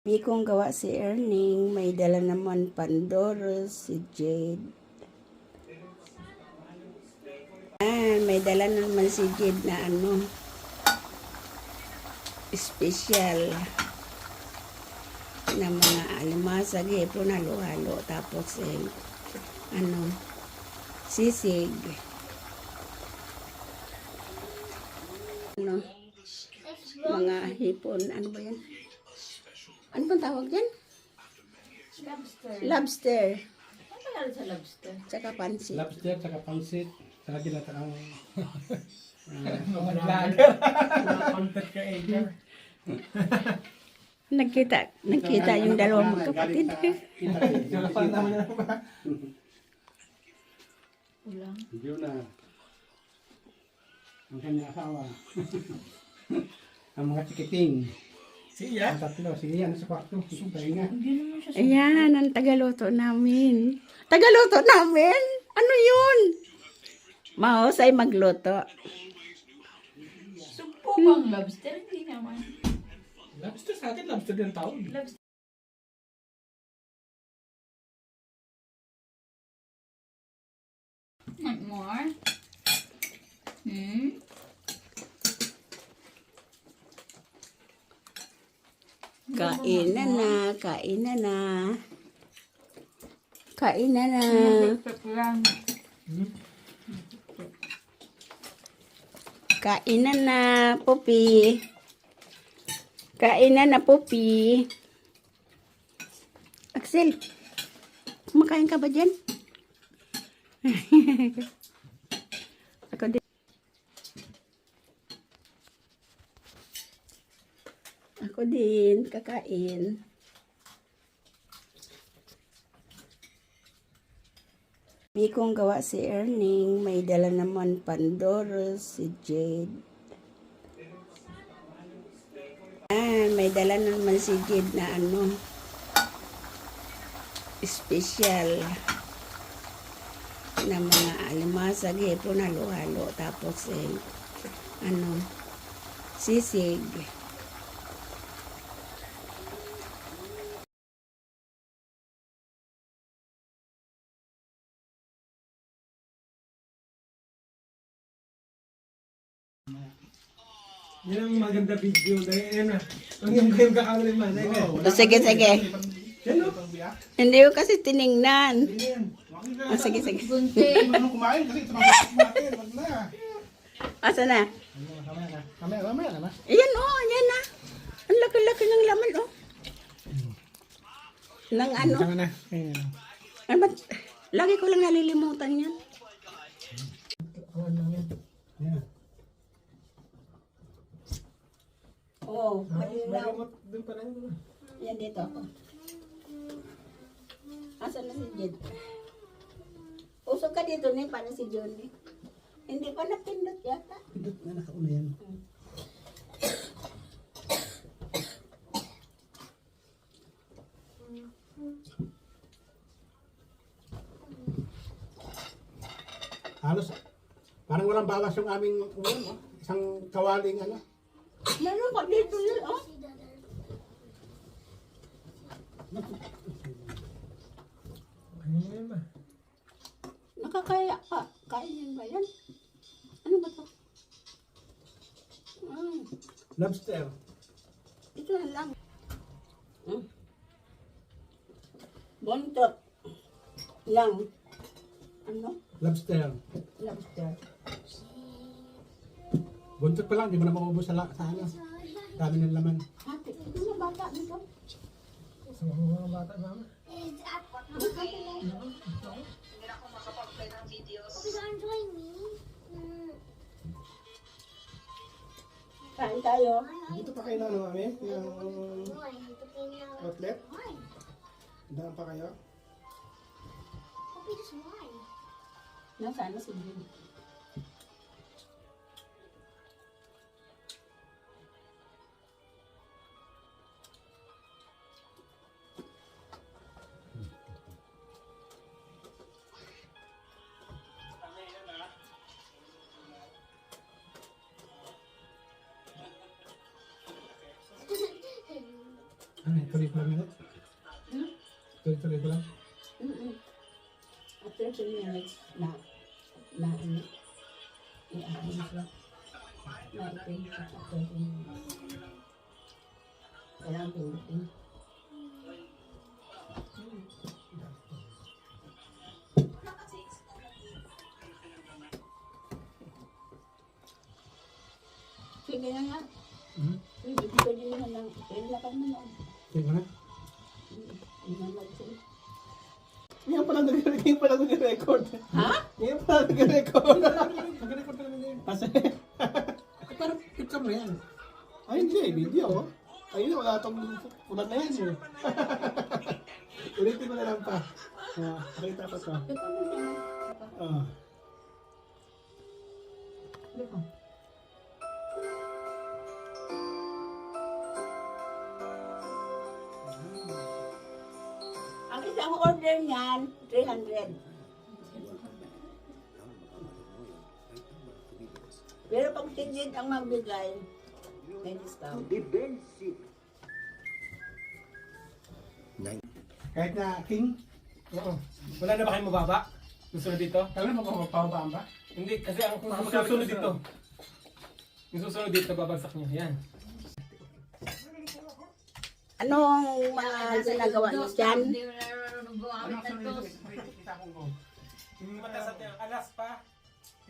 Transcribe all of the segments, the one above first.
Sabi kong gawa si Erning, may dala naman Pandoros, si Jade. Ah, may dala naman si Jade na ano, special na mga alimasag, hipon, halo-halo, tapos eh, ano, sisig. Ano, mga hipon, ano ba yan? Ano bang tawag yan? Lobster. Lobster. Ano pangalan sa lobster? Tsaka pansit. Lobster, tsaka pansit, tsaka ginataang Mga vlogger. Mga content creator. Nagkita, nagkita yung dalawang magkapatid. Sulapan naman yan ba? Ulang. Yun na. Ang kanyang asawa. Ang mga chikiting. Siya. Ang tatlo. Sige yan sa kwarto. Subay nga. Hindi naman siya Ayan, ang tagaluto namin. Tagaluto namin? Ano yun? Mahusay magluto. Sumpo bang lobster? Hindi naman. Lobster sa atin, lobster din tawag. Lobster. Want more? Hmm? Kain na na, kain na na. Kain na na. Kain na na, Pupi. Kain na na, Pupi. Axel, kumakain ka ba dyan? Ako din. Ako din, kakain. Sabi kong gawa si Erning, may dala naman Pandoros, si Jade. Ah, may dala naman si Jade na ano, special na mga alimasag, hipon, halo-halo, tapos eh, ano, sisig. Yan ang maganda video. Dahil yan na. Ang yung kayo kakamali man. Dahil yan. O, sige, sige. Yan o. Hindi ko kasi tiningnan. Ah, sige, sige. Gunting. Ano kumain kasi ito natin. Wag na. Asa na? Mamaya, mamaya na. Ayan oh, ayan na. Ang laki-laki ng laman oh. Nang ano? Tama na. Ayun na. Ano ba? Lagi ko lang nalilimutan yan. Yan. Oo, oh, May remote dun pa lang. Yan dito ako. Asan na si Jed? Usog ka dito ni para si Johnny. Hindi pa napindot yata. Pindot na nakauna yan. Halos, parang walang bawas yung aming ulam, oh. isang kawaling ano. Meron pa dito yun, oh. Yan ba? Nakakaya pa. Kainin ba yan? Ano ba to? Mm, Lobster. ito na lang. Mm. Bontot. Lang. Ano? Lobster. Lobster. Buntot pa lang, di mo na maubos sa, la- sa ano. Dami ng laman. Hati. Ito na bata dito. Sa mga bata mama. Kain tayo. Dito pa kayo na ano, mami? Yung outlet? Daan pa kayo? Nasaan na si Jim? Ano, tuloy ko lang minutes? Tuloy-tuloy ko lang. Mm-mm. After 10 minutes na, na, ano, i-ano siya. Na ipin siya after 10 minutes. Kailangan pindutin. Sige na nga. Hmm? Hindi ko din naman lang. Na kami na. Sige ko na. Ngayon pala nag- ngayon pala nag-record. Ha? Ngayon pala nag-record. Nag-record talaga na yun. Kasi, Parang picture mo yan. ay hindi, video. Ayun, wala itong ulan na yan eh. Ulitin ko na lang pa. Ah, pakita ko to. Ah. Ang order niyan, 300. Pero pag tigid ang magbigay, may discount. Kahit na king, Oo. Wala na ba kayong mababa? Susunod dito? kailan mo mapapabaan ba? Hindi, kasi ang kung susunod dito. Yung susunod dito, babagsak niya. Yan. Anong mga ginagawa niyo dyan? Nararunong gumamit ng tos. Kita ko ko. Yung matasat niya, alas pa.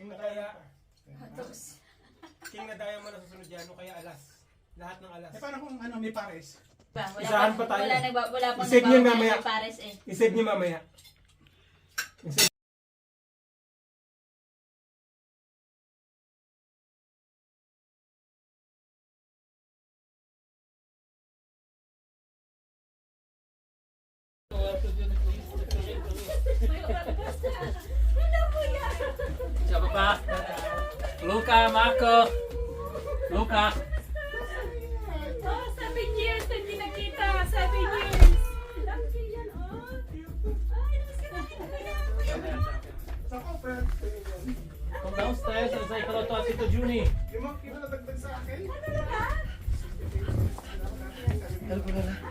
Yung nadaya. Tos. King nadaya mo na susunod yan, o kaya alas. Lahat ng alas. Eh paano kung ano may pares? Pa, wala Isahan pa, pa tayo. wala, nagba, wala pang Isave niyo mamaya. kay Pares eh. I-save niyo mamaya. I-save. Pak? Luka, Marco. Luka. Oh, years na hindi nakita. Oh. Ay, Kom downstairs en say hello to Tito Juni. Yung mga kinalagdag sa akin. Hello,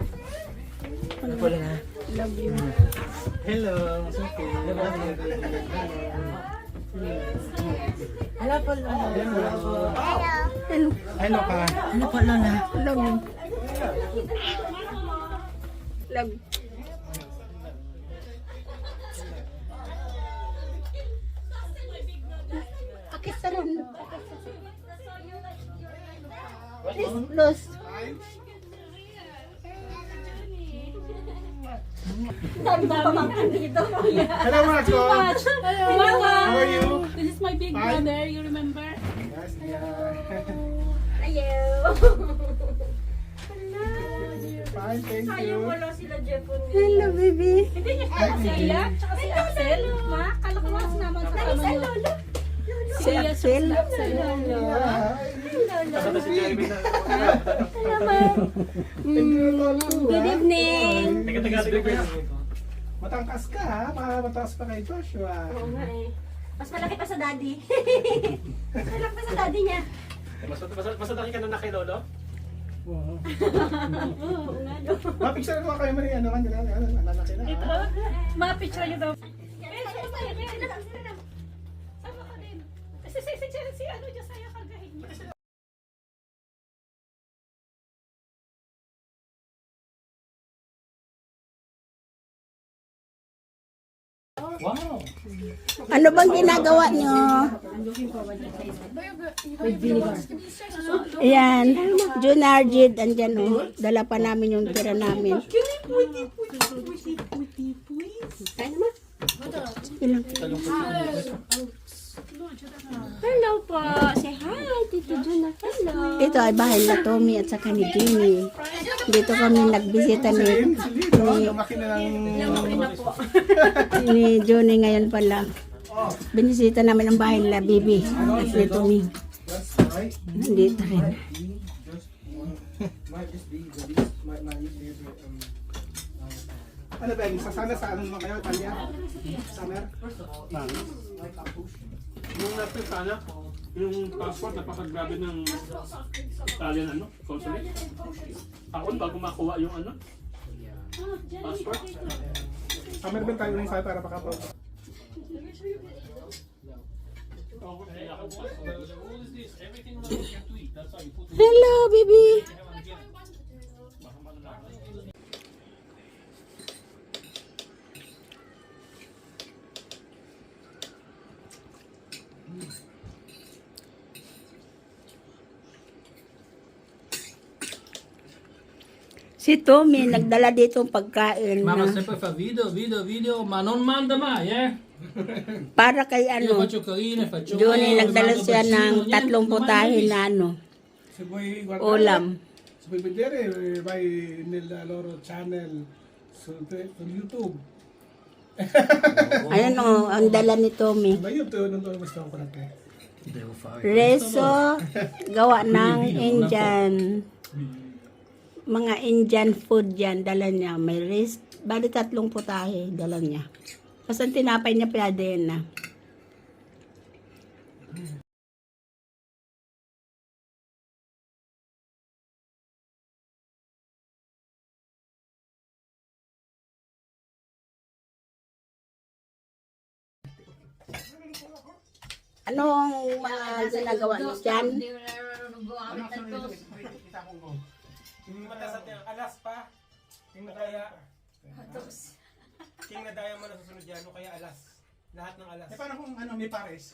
Hello po, Lola. Hello. Hello ka. Hello po, Lola. Love. Love. Akit sa ron. Please, close. Dami ko pamangkin dito. Hello, Marco. Hello. Mama. How are you? This is my big Hi. brother. You remember? Yes, yeah. Ayaw. Fine, thank you. Hello, baby. Hindi niya kaya si Aya, tsaka si Axel. Ma, kala ko nga naman kasama niyo. Si Axel. Good evening. Matangkas ka ha, para mataas pa kay Joshua. Mas malaki pa sa daddy. Mas malaki pa sa daddy niya. Mas mas mas laki ka na na kay Lolo? Oo. Ma-picture ko kayo mali ano kan ano ano lalaki na. Ito, ma-picture niyo daw. Sama ka din. Si, si, si, si, si, ano, dyan Wow. Ano bang ginagawa niyo? Ayan. Junarjid, andyan o. Dala pa namin yung tira namin. Hello po. Say hi, Tito Juna. Hello. Ito ay bahay na Tommy at saka ni Jimmy. Dito kami nagbisita ni, ni, Lumaki na lang. ni Johnny ngayon pala. Binisita namin ang bahay nila, Bibi. At ni Tommy. Nandito rin. Ano ba, yung sasana sa ano naman kayo, Talia? Summer? Yung natin sana, Yung passport, napakagrabe ng Italian ano, consulate. Ako bago makuha yung ano, Camera ba tayo rin sa para makapo? The rule is this, everything on you have to eat. That's how you put it. Hello, baby. Si Tommy, nagdala dito ng pagkain Mama na sempre fa video, video, video, ma non manda mai, eh? para kay ano, Johnny, nagdala siya ng tatlong mando na ano, Si Boy Guardiola. ulam. Si Boy Vedere vai nel loro channel su, su YouTube. Ayun o, ang dala ni Tommy. Fare. Reso, gawa ng Indian. Mga Indian food yan, dala niya. May rice, bali tatlong putahe, dala niya. Ang tinapay niya pwede na. Anong mga ginagawa niyo dyan? Hindi mo na. Yung matasat niya, alas pa. Yung kaya, Toast. king na mo na susunod yan, o kaya alas. Lahat ng alas. Eh paano kung ano may pares?